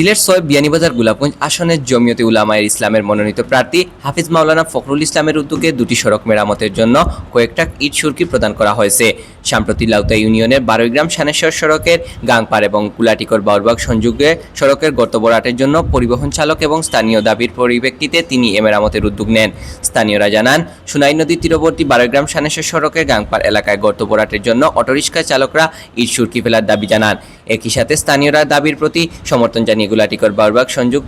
সিলেট ছয় বিয়ানীবাজার গোলাপগঞ্জ আসনের জমিয়তে উলামায়ের ইসলামের মনোনীত প্রার্থী হাফিজ মাওলানা ফখরুল ইসলামের উদ্যোগে দুটি সড়ক মেরামতের জন্য কয়েকটা ইট সুরকি প্রদান করা হয়েছে। সাম্প্রতি লাউতা ইউনিয়নের বারোইগ্রাম সানেশ্বর সড়কের গাংপার এবং কুলাটিকর বাউরবাগ সংযোগে সড়কের গর্ত বরাটের জন্য পরিবহন চালক এবং স্থানীয় দাবির পরিপ্রেক্ষিতে তিনি এ মেরামতের উদ্যোগ নেন। স্থানীয়রা জানান, সুনাই নদীর তীরবর্তী বারোইগ্রাম সানেশ্বর সড়কের গাংপার এলাকায় গর্ত বরাটের জন্য অটোরিকশা চালকরা ইট সুরকি ফেলার দাবি জানান। একই সাথে স্থানীয়রা দাবির প্রতি সমর্থন জানিয়ে গুলাটিকর বারবাগ সংযোগ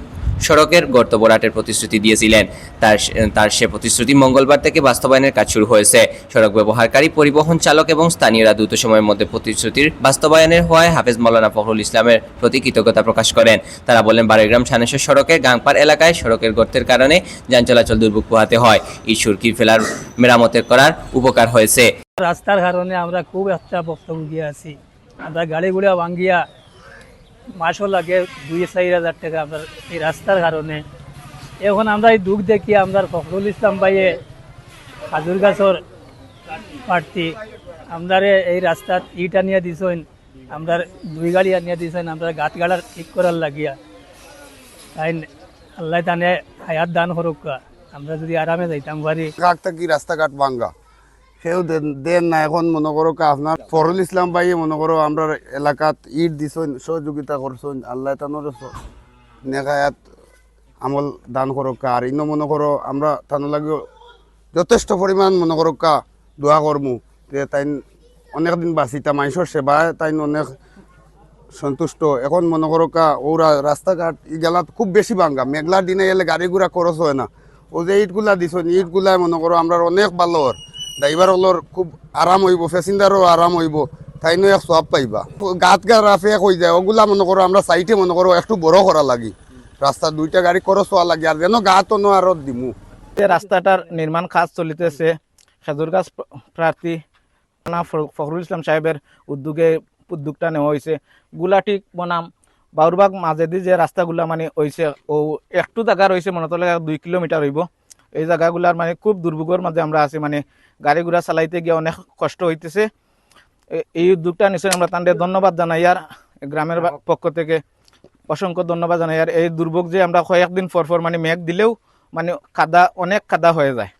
সড়কের গর্ত বরাটের প্রতিশ্রুতি দিয়েছিলেন। তার তার সে প্রতিশ্রুতি মঙ্গলবার থেকে বাস্তবায়নের কাজ শুরু হয়েছে। সড়ক ব্যবহারকারী, পরিবহন চালক এবং স্থানীয়রা দ্রুত সময়ের মধ্যে প্রতিশ্রুতির বাস্তবায়নের হওয়ায় হাফেজ মৌলানা ফখরুল ইসলামের প্রতি কৃতজ্ঞতা প্রকাশ করেন। তারা বলেন, বারোগ্রাম সানেশ্বর সড়কের গাংপার এলাকায় সড়কের গর্তের কারণে যান চলাচল দুর্ভোগ পোহাতে হয়। এই সুরকি ফেলার মেরামতের করার উপকার হয়েছে। রাস্তার কারণে আমরা খুব একটা ভুক্তভোগী আছি। আমরা গাড়িগুলা ভাঙ্গিয়া মাসও লাগে দুই চার হাজার টাকা আমরা এই রাস্তার কারণে। এখন আমরা এই দুঃখ দেখি আমরা ফখরুল ইসলাম ভাইয়ে হাজুর গাছর প্রার্থী। আমরা এই রাস্তাত ইট আনিয়া দিছেন আমরা দুই গাড়ি আনিয়া দিছেন, আমরা গাত গাড়ার ঠিক করার লাগিয়া। তাই আল্লাহ তানে হায়াত দান করুকা আমরা যদি আরামে যাইতাম থাকি রাস্তাঘাট ভাঙ্গা? সেও দেন- না, এখন মনে করো আপনার ফরুল ইসলাম ভাই মনে করো আমরা এলাকাত ইট দিছেন সহযোগিতা করছেন আল্লাহ তানোর নেখায়াত আমল দান করো আর ইনো মনে করো আমরা তানো লাগে যথেষ্ট পরিমাণ মনে করো কা দোয়া করমু, যে তাই অনেক দিন বাঁচিতা, মানুষের সেবায় তাই অনেক সন্তুষ্ট। এখন মনে করো কা, ওরা রাস্তাঘাট ই গেলাত খুব বেশি ভাঙ্গা। মেঘলার দিনে এলে গাড়ি ঘোড়া খরচ হয় না। ও যে ইটগুলা দিছ ইটগুলা মনে করো আমরা অনেক ভালো ড্রাইভার হলোর খুব আরাম হইব প্যাসেঞ্জারও আরাম হইব তাই নয় এক সব পাইবা। গাত গা রাফে হয়ে যায় ওগুলা মনে করো আমরা সাইটে মনে করো একটু বড় করা লাগি। রাস্তা দুইটা গাড়ি খরচ হওয়া লাগে আর যেন গাত নো আর দিমু। রাস্তাটার নির্মাণ কাজ চলিতেছে। খেজুরগাছ প্র- প্রার্থী ফ- ফখরুল ইসলাম সাহেবের উদ্যোগে উদ্যোগটা নেওয়া হয়েছে গুলাটি বনাম। বাউরবাগ মাজেদি যে রাস্তাগুলা মানে হয়েছে ও একটু জায়গা রয়েছে মনে দুই কিলোমিটার হইব এই জায়গাগুলার মানে খুব দুর্ভোগের মাঝে আমরা আছি। মানে গাড়ি ঘোড়া চালাইতে গিয়ে অনেক কষ্ট হইতেছে। এই উদ্যোগটা নিশ্চয়ই আমরা তাদের ধন্যবাদ জানাই। আর গ্রামের পক্ষ থেকে অসংখ্য ধন্যবাদ জানাই। আর এই দুর্ভোগ যে আমরা কয়েকদিন পর পর মানে মেঘ দিলেও মানে কাদা, অনেক কাদা হয়ে যায়।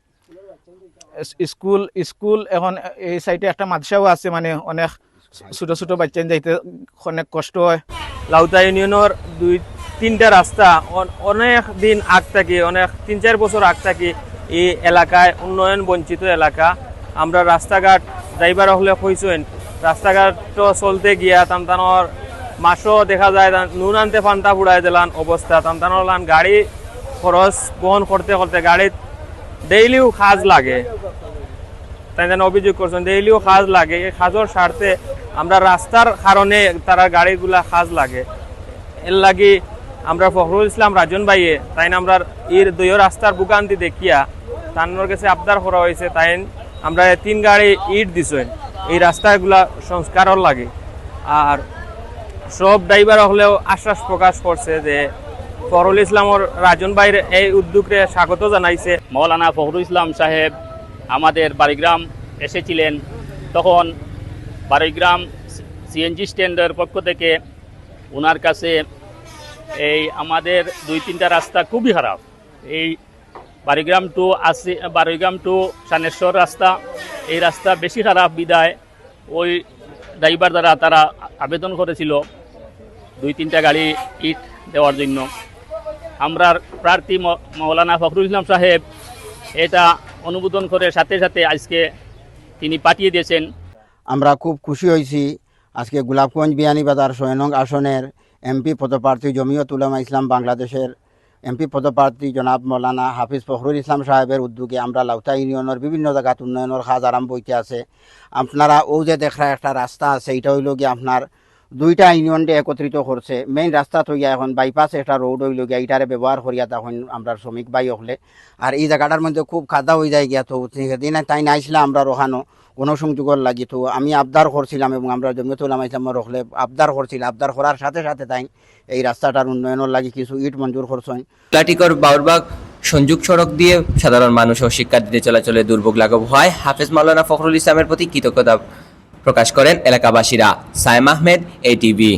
স্কুল স্কুল এখন এই সাইডে একটা মাদ্রাসাও আছে। মানে অনেক ছোট ছোট বাচ্চা যাইতে অনেক কষ্ট হয়। লাউতা ইউনিয়নের দুই তিনটা রাস্তা অনেক দিন আগ থাকি, অনেক তিন চার বছর আগ থাকি এই এলাকায় উন্নয়ন বঞ্চিত এলাকা। আমরা রাস্তাঘাট ড্রাইভার হলে কইছেন রাস্তাঘাট চলতে গিয়া তামতানোর মাসও দেখা যায় নুন আনতে ফান্তা ফুড়াই দিলান অবস্থা। তামতানোর লান গাড়ি খরচ বহন করতে করতে গাড়িত ডেইলিও খাজ লাগে। তাই যেন অভিযোগ করছেন, ডেইলিও খাজ লাগে। এই খাজর স্বার্থে আমরা রাস্তার কারণে তারা গাড়িগুলা খাজ লাগে। এর লাগি আমরা ফখরুল ইসলাম, রাজন ভাইয়ে, তাই আমরা এর দুইও রাস্তার বুকান্তি দেখিয়া তানোর কাছে আবদার করা হয়েছে, তাই আমরা তিন গাড়ি ইট দিছেন। এই রাস্তাগুলা সংস্কারর লাগে। আর সব ড্রাইভার হলেও আশ্বাস প্রকাশ করছে যে ফখরুল ইসলামর রাজন ভাইয়ের এই উদ্যোগে স্বাগত জানাইছে। মৌলানা ফখরুল ইসলাম সাহেব আমাদের বাড়িগ্রাম এসেছিলেন। তখন বাড়িগ্রাম সিএনজি স্ট্যান্ডের পক্ষ থেকে ওনার কাছে এই আমাদের দুই তিনটা রাস্তা খুবই খারাপ। এই বাড়িগ্রাম টু আসি বাড়িগ্রাম টু সানেশ্বর রাস্তা, এই রাস্তা বেশি খারাপ বিদায়। ওই ড্রাইভার দ্বারা তারা আবেদন করেছিল দুই তিনটা গাড়ি ইট দেওয়ার জন্য। আমরা প্রার্থী মৌলানা ফখরুল ইসলাম সাহেব এটা অনুমোদন করে সাথে সাথে আজকে তিনি পাঠিয়ে দিয়েছেন। আমরা খুব খুশি হয়েছি। আজকে গোলাপগঞ্জ বিয়ানীবাজার সয়নং আসনের এমপি পদপ্রার্থী জমিয়ত উলামা ইসলাম বাংলাদেশের এমপি পদপ্রার্থী জনাব মৌলানা হাফিজ ফখরুল ইসলাম সাহেবের উদ্যোগে আমরা লাউতা ইউনিয়নের বিভিন্ন জায়গাত উন্নয়নের কাজ আরম্ভ হইতে আছে। আপনারা ও যে দেখা একটা রাস্তা আছে এটা হইল গিয়ে আপনার দুইটা ইউনিয়নকে একত্রিত করছে। মেইন রাস্তা থইয়া এখন বাইপাস একটা রোড হইল গিয়া এটারে ব্যবহার করিয়া তখন আমরা শ্রমিক বাই হলে। আর এই জায়গাটার মধ্যে খুব খাদা হয়ে যায় গিয়া তো সেদিন তাই নাইছিলাম আমরা রোহানো গণসংযোগের লাগি তো। আমি আবদার করছিলাম এবং আমরা জমিয়তুল ইসলাম ইসলামের রখলে আবদার করছিলাম আবদার করার সাথে সাথে তাই এই রাস্তাটার উন্নয়নের লাগি কিছু ইট মঞ্জুর করছেন। প্লাটিকর বাউরবাগ সংযোগ সড়ক দিয়ে সাধারণ মানুষ ও শিক্ষার্থীদের চলাচলে দুর্ভোগ লাঘব হয়। হাফেজ মাওলানা ফখরুল ইসলামের প্রতি কৃতজ্ঞতা প্রকাশ করেন এলাকাবাসীরা। সায়েম আহমেদ এটিভি